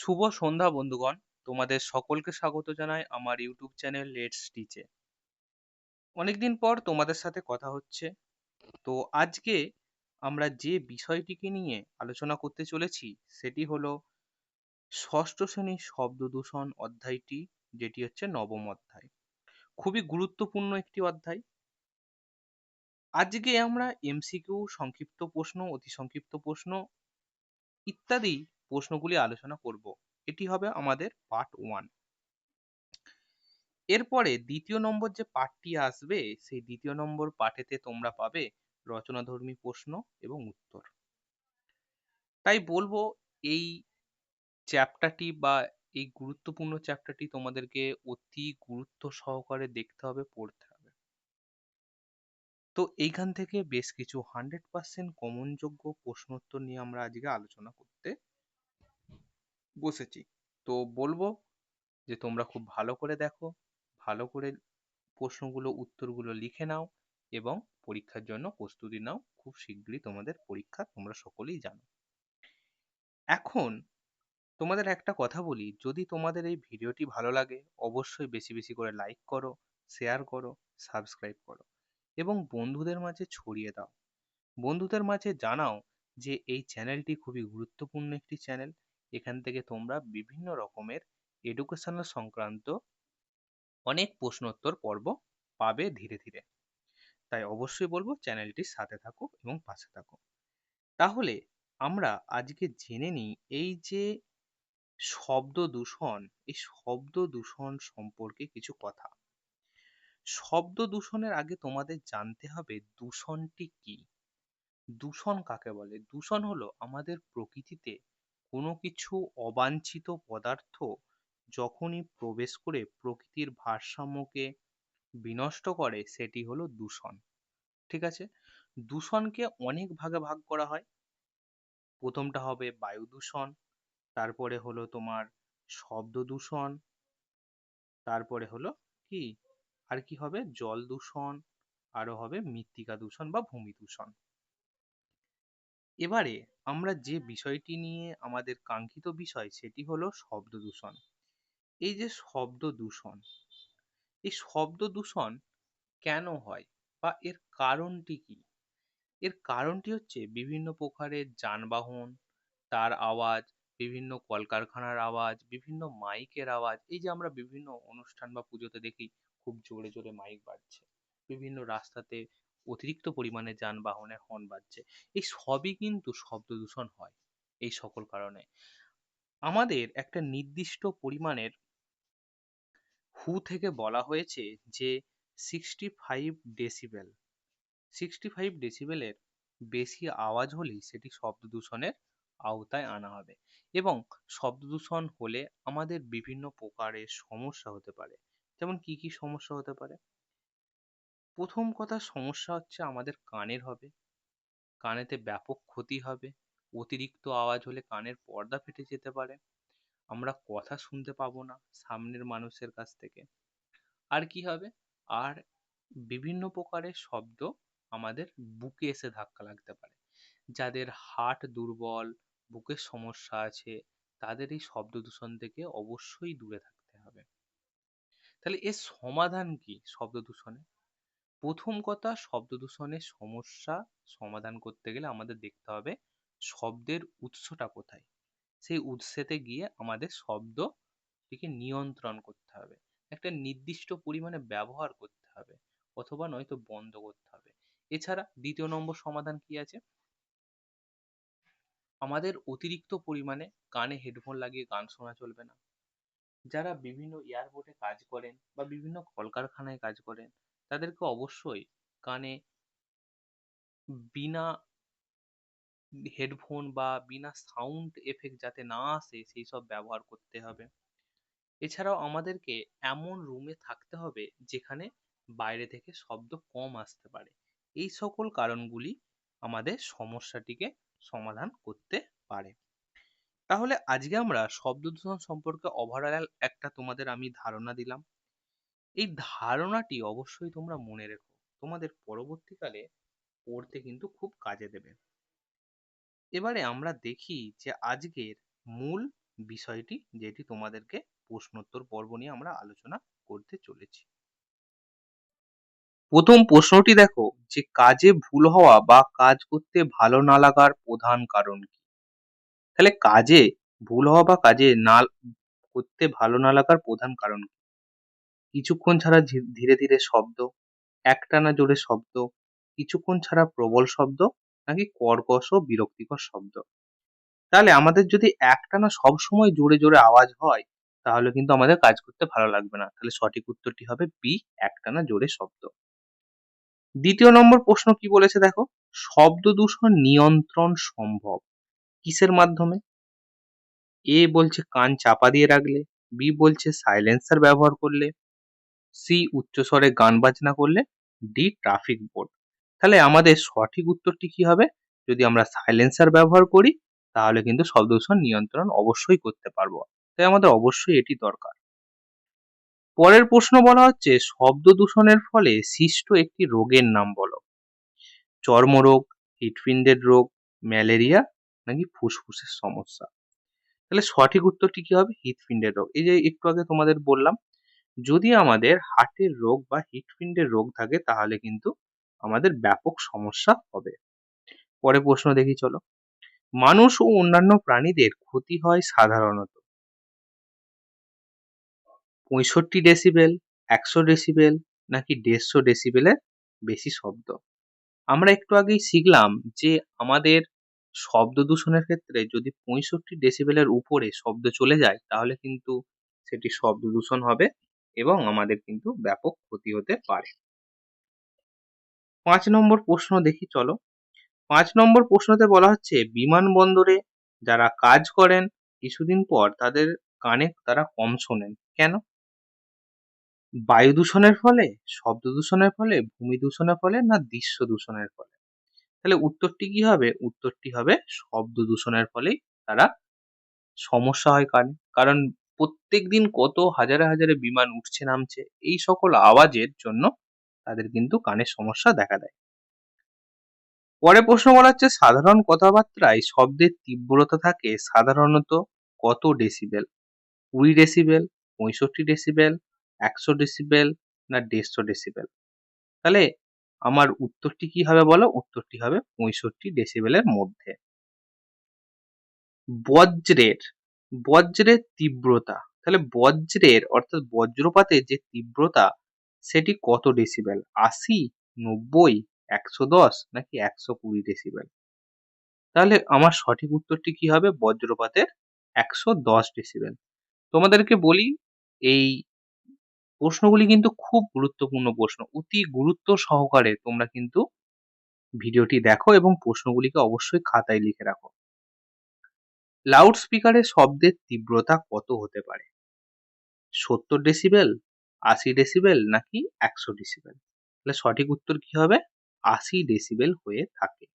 শুভ সন্ধ্যা বন্ধুগণ। তোমাদের সকলকে স্বাগত জানাই আমার ইউটিউব চ্যানেল লেটস টিচে অনেকদিন পর তোমাদের সাথে কথা হচ্ছে। তো আজকে আমরা যে বিষয়টিকে নিয়ে আলোচনা করতে চলেছি, সেটি হলো ষষ্ঠ শ্রেণির শব্দ দূষণ অধ্যায়টি, যেটি হচ্ছে নবম অধ্যায়। খুবই গুরুত্বপূর্ণ একটি অধ্যায়। আজকে আমরা এমসিকিউ সংক্ষিপ্ত প্রশ্ন, অতি সংক্ষিপ্ত প্রশ্ন ইত্যাদি প্রশ্নগুলি আলোচনা করব। এটি হবে আমাদের পার্ট ওয়ান এরপরে দ্বিতীয় নম্বর যে পাঠটি আসবে, সেই দ্বিতীয় নম্বর পাঠেতে তোমরা পাবে রচনাধর্মী প্রশ্ন এবং উত্তর। তাই বলব, এই চ্যাপ্টারটি বা এই গুরুত্বপূর্ণ চ্যাপ্টারটি তোমাদেরকে অতি গুরুত্ব সহকারে দেখতে হবে, পড়তে হবে। তো এইখান থেকে বেশ কিছু হান্ড্রেড পার্সেন্ট কমনযোগ্য প্রশ্নোত্তর নিয়ে আমরা আজকে আলোচনা করতে বসেছি। তো বলব যে তোমরা খুব ভালো করে দেখো, ভালো করে প্রশ্নগুলো, উত্তরগুলো লিখে নাও এবং পরীক্ষার জন্য প্রস্তুতি নাও। খুব শীঘ্রই তোমাদের পরীক্ষা তোমরা সকলেই জানো। এখন তোমাদের একটা কথা বলি, যদি তোমাদের এই ভিডিওটি ভালো লাগে, অবশ্যই বেশি বেশি করে লাইক করো শেয়ার করো সাবস্ক্রাইব করো এবং বন্ধুদের মাঝে ছড়িয়ে দাও। বন্ধুদের মাঝে জানাও যে এই চ্যানেলটি খুবই গুরুত্বপূর্ণ একটি চ্যানেল এখান থেকে তোমরা বিভিন্ন রকমের এডুকেশনাল সংক্রান্ত অনেক প্রশ্নোত্তর পর্ব পাবে ধীরে ধীরে। তাই অবশ্যই বলব চ্যানেলটির সাথে থাকো এবং পাশে থাকো। তাহলে আমরা আজকে জেনে নিই এই যে শব্দ দূষণ, এই শব্দ দূষণ সম্পর্কে কিছু কথা। শব্দ দূষণের আগে তোমাদের জানতে হবে দূষণটি কি? দূষণ কাকে বলে? দূষণ হলো আমাদের প্রকৃতিতে কোনো কিছু অবাঞ্ছিত পদার্থ যখনই প্রবেশ করে প্রকৃতির ভারসাম্যকে বিনষ্ট করে, সেটি হলো দূষণ। ঠিক আছে? দূষণকে অনেক ভাগে ভাগ করা হয়। প্রথমটা হবে বায়ু দূষণ, তারপরে হলো তোমার শব্দ দূষণ, তারপরে হলো কি? আর কি হবে? জল দূষণ, আরও হবে মৃত্তিকা দূষণ বা ভূমি দূষণ। এবারে আমরা যে বিষয়টি নিয়ে আমাদের কাঙ্ক্ষিত বিষয় সেটি হলো শব্দ দূষণ। এই যে শব্দ দূষণ, এই শব্দ দূষণ কেন হয় বা এর কারণটি কি? এর কারণটি হচ্ছে বিভিন্ন প্রকারের যানবাহন, তার আওয়াজ, বিভিন্ন কলকারখানার আওয়াজ, বিভিন্ন মাইকের আওয়াজ। এই যে আমরা বিভিন্ন অনুষ্ঠান বা পুজোতে দেখি, খুব জোরে জোরে মাইক বাজছে। বিভিন্ন রাস্তাতে অতিরিক্ত পরিমাণে যানবাহনের হর্ন বাজছে। এই সবই কিন্তু শব্দ দূষণ হয় এই সকল কারণে। আমাদের একটা নির্দিষ্ট পরিমাণের হু থেকে বলা হয়েছে যে sixty five decibel sixty five ডেসিবেলের বেশি আওয়াজ হলেই সেটি শব্দ দূষণের আওতায় আনা হবে এবং শব্দ দূষণ হলে আমাদের বিভিন্ন প্রকারের সমস্যা হতে পারে। যেমন কি কি সমস্যা হতে পারে? প্রথম কথা সমস্যা হচ্ছে আমাদের কানের হবে। কানেতে ব্যাপক ক্ষতি হবে। অতিরিক্ত আওয়াজ হলে কানের পর্দা ফেটে যেতে পারে। আমরা কথা শুনতে পাবো না সামনের মানুষের কাছ থেকে। আর কি হবে? আর বিভিন্ন প্রকারের শব্দ আমাদের বুকে এসে ধাক্কা লাগতে পারে। যাদের হার্ট দুর্বল, বুকের সমস্যা আছে, তাদের এই শব্দ দূষণ থেকে অবশ্যই দূরে থাকতে হবে। তাহলে এর সমাধান কি শব্দ দূষণে? প্রথম কথা শব্দ দূষণের সমস্যা সমাধান করতে গেলে আমাদের দেখতে হবে শব্দের উৎসটা কোথায়। সেই উৎসেতে গিয়ে আমাদের শব্দটিকে নিয়ন্ত্রণ করতে হবে। একটা নির্দিষ্ট পরিমাণে ব্যবহার করতে হবে অথবা নয়তো বন্ধ করতে হবে। এছাড়া দ্বিতীয় নম্বর সমাধান কি আছে? আমাদের অতিরিক্ত পরিমাণে কানে হেডফোন লাগিয়ে গান শোনা চলবে না। যারা বিভিন্ন এয়ারপোর্টে কাজ করেন বা বিভিন্ন কলকারখানায় কাজ করেন তাদেরকে অবশ্যই কানে বিনা হেডফোন বা বিনা সাউন্ড এফেক্ট যাতে না আসে, সেই সব ব্যবহার করতে হবে। এছাড়াও আমাদেরকে এমন রুমে থাকতে হবে যেখানে বাইরে থেকে শব্দ কম আসতে পারে। এই সকল কারণগুলি আমাদের সমস্যাটিকে সমাধান করতে পারে। তাহলে আজকে আমরা শব্দ দূষণ সম্পর্কে ওভারঅল একটা তোমাদের আমি ধারণা দিলাম। এই ধারণাটি অবশ্যই তোমরা মনে রেখো। তোমাদের পরবর্তীকালে পড়তে কিন্তু খুব কাজে দেবে। এবারে আমরা দেখি যে আজকের মূল বিষয়টি, যেটি তোমাদেরকে প্রশ্নোত্তর পর্ব নিয়ে আমরা আলোচনা করতে চলেছি। প্রথম প্রশ্নটি দেখো, যে কাজে ভুল হওয়া বা কাজ করতে ভালো না লাগার প্রধান কারণ কি? তাহলে কাজে ভুল হওয়া বা কাজে না করতে ভালো না লাগার প্রধান কারণ কি? কিছুক্ষণ ছাড়া ধীরে ধীরে শব্দ, একটানা জোরে শব্দ, কিছুক্ষণ ছাড়া প্রবল শব্দ নাকি কর্কশ ও বিরক্তিকর শব্দ। তাহলে আমাদের যদি একটানা সব সময় জোরে জোরে আওয়াজ হয়, তাহলে কিন্তু আমাদের কাজ করতে ভালো লাগবে না। তাহলে সঠিক উত্তরটি হবে বি একটানা জোরে শব্দ। দ্বিতীয় নম্বর প্রশ্ন কি বলেছে দেখো? শব্দ দূষণ নিয়ন্ত্রণ সম্ভব। কিসের মাধ্যমে? এ বলছে কান চাপা দিয়ে রাখলে বি বলছে সাইলেন্সার ব্যবহার করলে সি উচ্চস্বরে গান বাজনা করলে ডি ট্রাফিক বোর্ড তাহলে আমাদের সঠিক উত্তরটি কি হবে? যদি আমরা সাইলেন্সার ব্যবহার করি, তাহলে কিন্তু শব্দ নিয়ন্ত্রণ অবশ্যই করতে পারব। তাই আমাদের অবশ্যই এটি দরকার। পরের প্রশ্ন বলা হচ্ছে, শব্দ দূষণের ফলে সৃষ্ট একটি রোগের নাম বলো। চর্মরোগ হৃৎপিণ্ডের রোগ, ম্যালেরিয়া নাকি ফুসফুসের সমস্যা? তাহলে সঠিক উত্তরটি কি হবে? হৃৎপিণ্ডের রোগ। এই যে একটু আগে তোমাদের বললাম যদি আমাদের হার্টের রোগ বা হৃৎপিণ্ডের রোগ থাকে, তাহলে কিন্তু আমাদের ব্যাপক সমস্যা হবে। পরে প্রশ্ন দেখি, চলো। মানুষ ও অন্যান্য প্রাণীদের ক্ষতি হয় সাধারণত পঁয়ষট্টি ডেসিবেল, একশো ডেসিবেল নাকি দেড়শো ডেসিবেলের বেশি শব্দ। আমরা একটু আগেই শিখলাম যে আমাদের শব্দ দূষণের ক্ষেত্রে যদি পঁয়ষট্টি ডেসিবেলের উপরে শব্দ চলে যায়, তাহলে কিন্তু সেটি শব্দ দূষণ হবে। এবং আমাদের কিন্তু ব্যাপক ক্ষতি হতে পারে। পাঁচ নম্বর প্রশ্ন দেখি, চলো। পাঁচ নম্বর প্রশ্নতে বলা হচ্ছে, বিমানবন্দরে যারা কাজ করেন, কিছুদিন পর তাদের কানে তারা কম শোনেন। কেন? বায়ু দূষণের ফলে, শব্দ দূষণের ফলে, ভূমি দূষণের ফলে না দৃশ্য দূষণের ফলে? তাহলে উত্তরটি কি হবে? উত্তরটি হবে, শব্দ দূষণের ফলেই তারা সমস্যা হয় কানে। কারণ প্রত্যেক দিন কত হাজারে হাজারে বিমান উঠছে নামছে, এই সকল আওয়াজের জন্য তাদের কিন্তু কানের সমস্যা দেখা দেয়। পরে প্রশ্ন বলা হচ্ছে, সাধারণ কথাবার্তায় শব্দের তীব্রতা থাকে সাধারণত কত ডেসিবেল? কুড়ি ডেসিবেল, পঁয়ষট্টি ডেসিবেল, একশো ডেসিবেল না দেড়শো ডেসিবেল? তাহলে আমার উত্তরটি কি হবে বলো? উত্তরটি হবে পঁয়ষট্টি ডেসিবেলের মধ্যে। বজ্রের বজ্রের তীব্রতা। তাহলে বজ্রের, অর্থাৎ বজ্রপাতের যে তীব্রতা, সেটি কত ডেসিবেল আশি, নব্বই, একশো দশ, নাকি একশো কুড়ি ডেসিবেল তাহলে আমার সঠিক উত্তরটি কি হবে? বজ্রপাতের একশো দশ ডেসিবেল তোমাদেরকে বলি, এই প্রশ্নগুলি কিন্তু খুব গুরুত্বপূর্ণ প্রশ্ন। অতি গুরুত্ব সহকারে তোমরা কিন্তু ভিডিওটি দেখো এবং প্রশ্নগুলিকে অবশ্যই খাতায় লিখে রাখো। লাউড স্পিকারের শব্দের তীব্রতা কত হতে পারে? সত্তর ডেসিবেল আশি ডেসিবেল নাকি একশো ডেসিবেল তাহলে সঠিক উত্তর কি হবে? আশি ডেসিবেল হয়ে থাকে।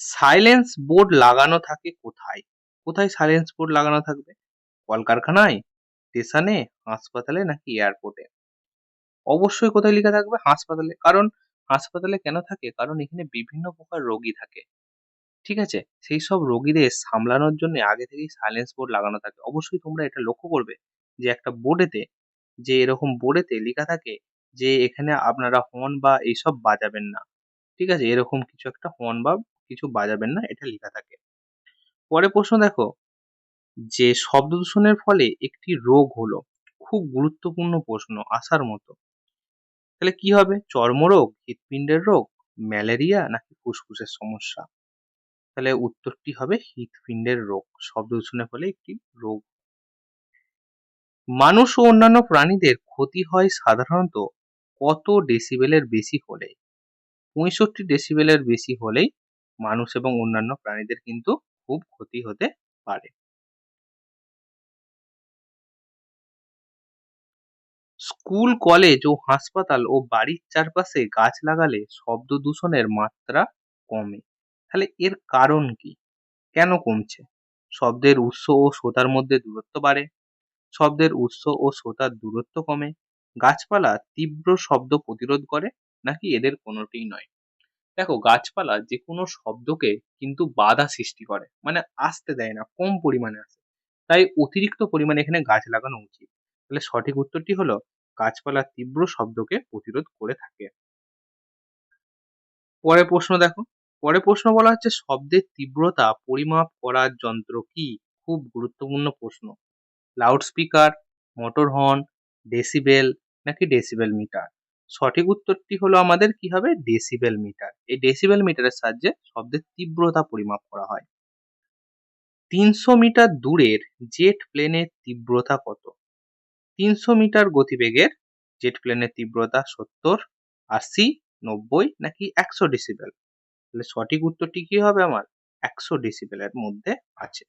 সাইলেন্স বোর্ড লাগানো থাকে কোথায়? কোথায় সাইলেন্স বোর্ড লাগানো থাকবে? কলকারখানায়, স্টেশনে, হাসপাতালে নাকি এয়ারপোর্টে অবশ্যই কোথায় লেখা থাকবে? হাসপাতালে। কারণ হাসপাতালে কেন থাকে? কারণ এখানে বিভিন্ন প্রকার রোগী থাকে। ঠিক আছে? সেই সব রোগীদের সামলানোর জন্য আগে থেকেই সাইলেন্স বোর্ড লাগানো থাকে। অবশ্যই তোমরা এটা লক্ষ্য করবে যে একটা বোর্ডেতে যে এরকম বোর্ডেতে লেখা থাকে যে এখানে আপনারা হর্ন বা এইসব বাজাবেন না। ঠিক আছে? এরকম কিছু একটা হর্ন বা কিছু বাজাবেন না, এটা লেখা থাকে। পরে প্রশ্ন দেখো, যে শব্দ দূষণের ফলে একটি রোগ হলো। খুব গুরুত্বপূর্ণ প্রশ্ন আসার মতো। তাহলে কি হবে? চর্মরোগ, হৃৎপিণ্ডের রোগ, ম্যালেরিয়া নাকি ফুসফুসের সমস্যা? তাহলে উত্তরটি হবে হৃৎপিণ্ডের রোগ। শব্দ দূষণের ফলে একটি রোগ। মানুষ ও অন্যান্য প্রাণীদের ক্ষতি হয় সাধারণত কত ডেসিবেলের বেশি হলে? পঁয়ষট্টি ডেসিবেলের বেশি হলেই মানুষ এবং অন্যান্য প্রাণীদের কিন্তু খুব ক্ষতি হতে পারে। স্কুল, কলেজ ও হাসপাতাল ও বাড়ির চারপাশে গাছ লাগালে শব্দ দূষণের মাত্রা কমে। তাহলে এর কারণ কি? কেন কমছে? শব্দের উৎস ও শ্রোতার মধ্যে দূরত্ব বাড়ে। শব্দের উৎস ও শ্রোতার দূরত্ব কমে। গাছপালা তীব্র শব্দ প্রতিরোধ করে নাকি এদের কোনোটিই নয়? দেখো, গাছপালা যে কোনো শব্দকে কিন্তু বাধা সৃষ্টি করে। মানে আসতে দেয় না, কম পরিমাণে আসে। তাই অতিরিক্ত পরিমাণে এখানে গাছ লাগানো উচিত। তাহলে সঠিক উত্তরটি হলো, গাছপালা তীব্র শব্দকে প্রতিরোধ করে থাকে। পরের প্রশ্ন দেখো। পরের প্রশ্ন বলা হচ্ছে, শব্দের তীব্রতা পরিমাপ করার যন্ত্র কি? খুব গুরুত্বপূর্ণ প্রশ্ন। লাউডস্পিকার মোটর হর্ন ডেসিবেল নাকি ডেসিবেল মিটার সঠিক উত্তরটি হলো আমাদের কি হবে? ডেসিবেল মিটার এই ডেসিবেল মিটারের সাহায্যে শব্দের তীব্রতা পরিমাপ করা হয়। তিনশো মিটার দূরের জেট প্লেনের তীব্রতা কত? তিনশো মিটার গতিবেগের জেট প্লেনের তীব্রতা সত্তর, আশি, নব্বই নাকি একশো ডেসিবেল তাহলে সঠিক উত্তরটি কি হবে আমার? একশো ডেসিবেলের মধ্যে আছে।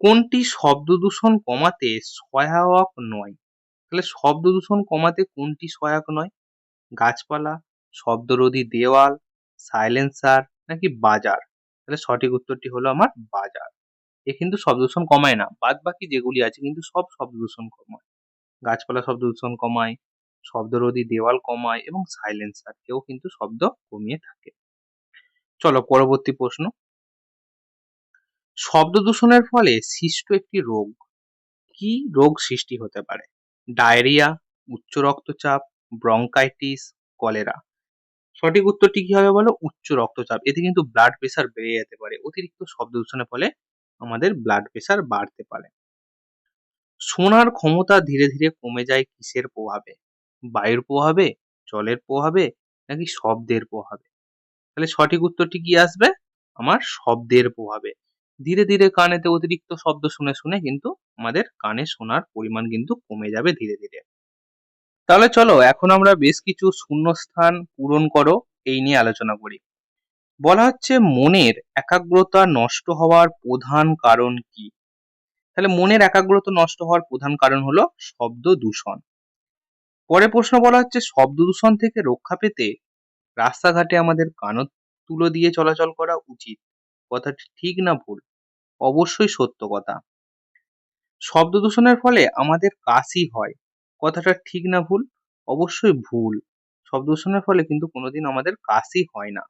কোনটি শব্দ দূষণ কমাতে সহায়ক নয়? তাহলে শব্দ দূষণ কমাতে কোনটি সহায়ক নয়? গাছপালা, শব্দরোধী দেওয়াল সাইলেন্সার নাকি বাজার? তাহলে সঠিক উত্তরটি হলো আমার বাজার। এ কিন্তু শব্দ দূষণ কমায় না। বাদ বাকি যেগুলি আছে কিন্তু সব শব্দ দূষণ কমায়। গাছপালা শব্দ দূষণ কমায় শব্দরোধী দেওয়াল কমায় এবং সাইলেন্সার কেউ কিন্তু শব্দ কমিয়ে থাকে। চলো পরবর্তী প্রশ্ন। শব্দ দূষণের ফলে সৃষ্ট একটি রোগ, কি রোগ সৃষ্টি হতে পারে? ডায়রিয়া, উচ্চ রক্তচাপ ব্রঙ্কাইটিস কলেরা সঠিক উত্তরটি কি হবে বলো? উচ্চ রক্তচাপ। এতে কিন্তু ব্লাড প্রেশার বেড়ে যেতে পারে। অতিরিক্ত শব্দ দূষণের ফলে আমাদের ব্লাড প্রেশার বাড়তে পারে। শোনার ক্ষমতা ধীরে ধীরে কমে যায় কিসের প্রভাবে? বায়ুর প্রভাবে জলের প্রভাবে নাকি শব্দের প্রভাবে তাহলে সঠিক উত্তরটি কি আসবে? আমার শব্দের প্রভাবে ধীরে ধীরে কানেতে অতিরিক্ত শব্দ শুনে শুনে কিন্তু আমাদের কানে শোনার পরিমাণ কিন্তু কমে যাবে ধীরে ধীরে। তাহলে চলো, এখন আমরা বেশ কিছু শূন্যস্থান পূরণ করো, এই নিয়ে আলোচনা করি। বলা হচ্ছে মনের একাগ্রতা নষ্ট হওয়ার প্রধান কারণ কি? তাহলে মনের একাগ্রতা নষ্ট হওয়ার প্রধান কারণ হলো শব্দ দূষণ। পরে প্রশ্ন বলা হচ্ছে, শব্দ দূষণ থেকে রক্ষা পেতে রাস্তাঘাটে আমাদের কানত তুলো দিয়ে চলাচল করা উচিত। কথাটি ঠিক না ভুল, অবশ্যই সত্য কথা। শব্দ দূষণের ফলে আমাদের কাশি হয়। কথাটা ঠিক না ভুল, অবশ্যই ভুল। শব্দ দূষণের ফলে কিন্তু কোনোদিন আমাদের কাশি হয় না।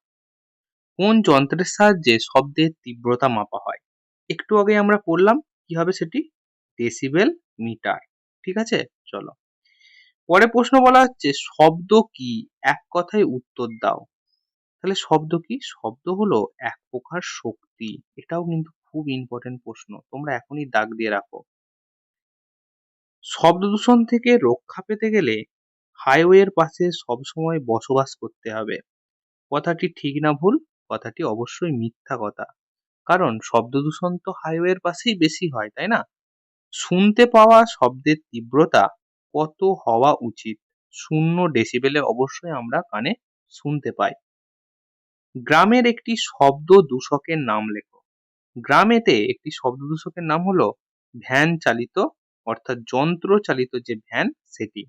কোন যন্ত্রের সাহায্যে শব্দের তীব্রতা মাপা হয়? একটু আগে আমরা পড়লাম কি হবে সেটি ডেসিবেল মিটার ঠিক আছে? চলো। পরে প্রশ্ন বলা হচ্ছে, শব্দ কি? এক কথায় উত্তর দাও। তাহলে শব্দ কি? শব্দ হলো এক প্রকার শক্তি। এটাও কিন্তু খুব ইম্পর্টেন্ট প্রশ্ন। তোমরা এখনই দাগ দিয়ে রাখো। শব্দ দূষণ থেকে রক্ষা পেতে গেলে হাইওয়ের পাশে সবসময় বসবাস করতে হবে। কথাটি ঠিক না ভুল, কথাটি অবশ্যই মিথ্যা কথা। কারণ শব্দ দূষণ তো হাইওয়ের পাশেই বেশি হয়, তাই না? শুনতে পাওয়া শব্দের তীব্রতা কত হওয়া উচিত? শূন্য ডেসিবেলে অবশ্যই আমরা কানে শুনতে পাই। গ্রামের একটি শব্দ দূষকের নাম লেখো। গ্রামেতে একটি শব্দ দূষকের নাম হলো ভ্যান চালিত, অর্থাৎ যন্ত্র চালিত যে ভ্যান সেটি।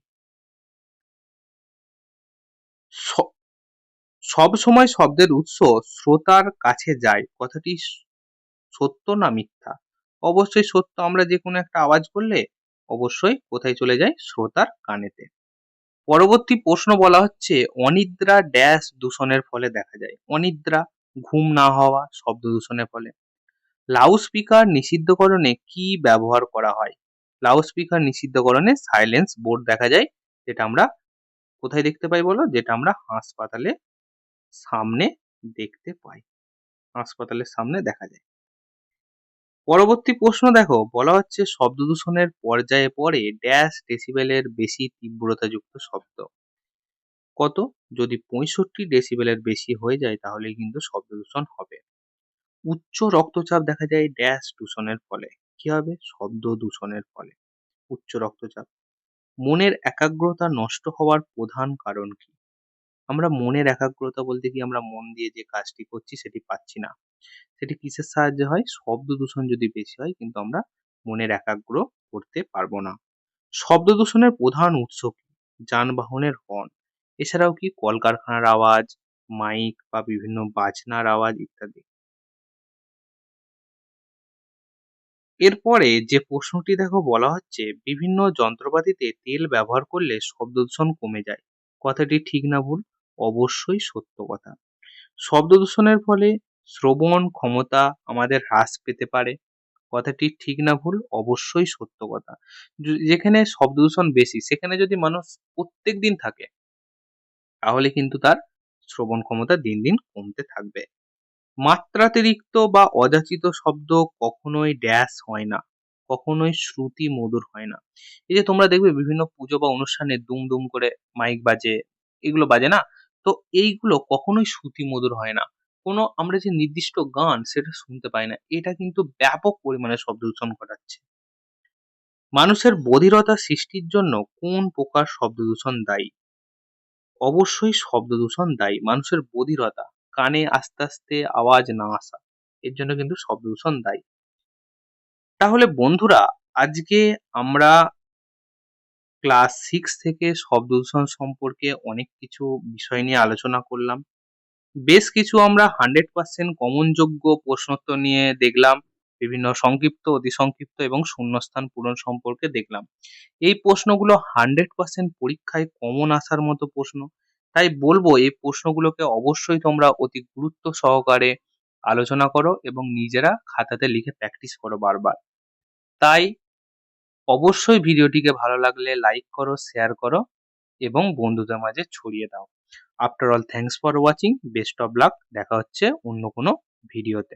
সব সময় শব্দের উৎস শ্রোতার কাছে যায়। কথাটি সত্য না মিথ্যা? অবশ্যই সত্য। আমরা যে কোনো একটা আওয়াজ করলে অবশ্যই কোথায় চলে যায়? শ্রোতার কানেতে। পরবর্তী প্রশ্ন বলা হচ্ছে, অনিদ্রা ড্যাশ দূষণের ফলে দেখা যায়। অনিদ্রা, ঘুম না হওয়া, শব্দ দূষণের ফলে। লাউড স্পিকার নিষিদ্ধকরণে কি ব্যবহার করা হয়? লাউড স্পিকার নিষিদ্ধকরণে সাইলেন্স বোর্ড দেখা যায়, যেটা আমরা কোথায় দেখতে পাই বলো? যেটা আমরা হাসপাতালে সামনে দেখতে পাই। হাসপাতালের সামনে দেখা যায়। পরবর্তী প্রশ্ন দেখো, বলা হচ্ছে শব্দ দূষণের পর্যায়ে পড়ে ড্যাশ ডেসিবেলের বেশি তীব্রতাযুক্ত শব্দ। কত? যদি পঁয়ষট্টি ডেসিবেলের বেশি হয়ে যায় তাহলে কিন্তু শব্দ দূষণ হবে। উচ্চ রক্তচাপ দেখা যায় ড্যাশ দূষণের ফলে। কি হবে? শব্দ দূষণের ফলে। উচ্চ রক্তচাপ। মনের একাগ্রতা নষ্ট হওয়ার প্রধান কারণ কি? আমরা মনের একাগ্রতা বলতে কি আমরা মন দিয়ে যে কাজটি করছি সেটি পাচ্ছি না। সেটি কিসের সাহায্যে হয়? শব্দ দূষণ যদি বেশি হয় কিন্তু আমরা মনের একাগ্র করতে পারব না। শব্দ দূষণের প্রধান উৎস কি? যানবাহনের হর্ন। এছাড়াও কি কলকারখানার আওয়াজ, মাইক বা বিভিন্ন বাজনার আওয়াজ ইত্যাদি? এরপরে যে প্রশ্নটি দেখো বলা হচ্ছে, বিভিন্ন যন্ত্রপাতিতে তেল ব্যবহার করলে শব্দ দূষণ কমে যায়। কথাটি ঠিক না ভুল? অবশ্যই সত্য কথা। শব্দ দূষণের ফলে শ্রবণ ক্ষমতা আমাদের হ্রাস পেতে পারে। কথাটি ঠিক না ভুল, অবশ্যই সত্য কথা। যেখানে শব্দ দূষণ বেশি, সেখানে যদি মানুষ প্রত্যেক দিন থাকে, তাহলে কিন্তু তার শ্রবণ ক্ষমতা দিন দিন কমতে থাকবে। মাত্রাতিরিক্ত বা অযাচিত শব্দ কখনোই ড্যাশ হয় না, কখনোই শ্রুতি মধুর হয় না। এই যে তোমরা দেখবে বিভিন্ন পুজো বা অনুষ্ঠানে দুম দুম করে মাইক বাজে, এগুলো বাজে না? তো এইগুলো কখনোই শ্রুতি মধুর হয় না। কোনো আমরা যে নির্দিষ্ট গান সেটা শুনতে পাই না, এটা কিন্তু ব্যাপক পরিমাণে শব্দ দূষণ ঘটাচ্ছে। মানুষের বধিরতা সৃষ্টির জন্য কোন প্রকার শব্দ দূষণ দায়ী? অবশ্যই শব্দ দূষণ দায়ী। মানুষের বধিরতা, কানে আস্তে আস্তে আওয়াজ না আসা, এর জন্য কিন্তু শব্দ দূষণ দায়ী। তাহলে বন্ধুরা, আজকে আমরা ক্লাস সিক্স থেকে শব্দ দূষণ সম্পর্কে অনেক কিছু বিষয় নিয়ে আলোচনা করলাম। বেশ কিছু আমরা হান্ড্রেড পার্সেন্ট কমনযোগ্য প্রশ্নোত্তর নিয়ে দেখলাম, বিভিন্ন সংক্ষিপ্ত অতি সংক্ষিপ্ত এবং শূন্যস্থান পূরণ সম্পর্কে দেখলাম। এই প্রশ্নগুলো হান্ড্রেড পার্সেন্ট পরীক্ষায় কমন আসার মতো প্রশ্ন। তাই বলব, এই প্রশ্নগুলোকে অবশ্যই তোমরা অতি গুরুত্ব সহকারে আলোচনা করো এবং নিজেরা খাতাতে লিখে প্র্যাকটিস করো বারবার। তাই অবশ্যই ভিডিওটিকে ভালো লাগলে লাইক করো শেয়ার করো এবং বন্ধুদের মাঝে ছড়িয়ে দাও। After all thanks for watching best of luck দেখা হচ্ছে অন্য কোনো ভিডিওতে।